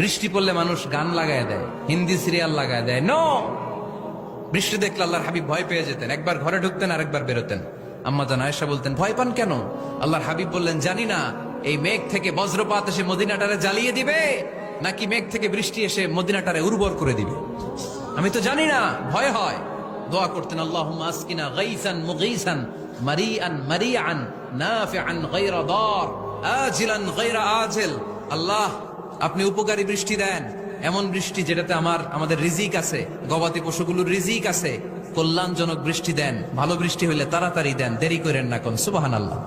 বৃষ্টি পড়লে মানুষ গান লাগায় দেয়, হিন্দি সিরিয়াল লাগায় দেয়। নো বৃষ্টি দেখলে আল্লাহর হাবিব ভয় পেয়ে যেতেন। একবার ঘরে ঢুকতেন আর একবার বেরোতেন। আম্মা জান আয়েশা বলতেন, ভয় পান কেন? আল্লাহর হাবিব বললেন, জানি না, এই মেঘ থেকে বজ্রপাত এসে মদিনাটারে জ্বালিয়ে দিবে, নাকি মেঘ থেকে বৃষ্টি এসে মদিনাটারে উর্বর করে দিবে? আমি তো জানি না, ভয় হয়। দোয়া করতেন আল্লাহ আসকিনা গাইসান মুগীসান, মারিআন মারিআন, নাফিআন গায়রা দার, আজিলান গায়রা আজিল। আল্লাহ আপনি উপকারী বৃষ্টি দেন। এমন বৃষ্টি যেটাতে আমার, আমাদের রিজিক আছে, গবাদি পশুগুলোর রিজিক আছে। কল্যাণজনক বৃষ্টি দেন, ভালো বৃষ্টি হইলে তাড়াতাড়ি দেন, দেরি করেন না কোন সুবাহান আল্লাহ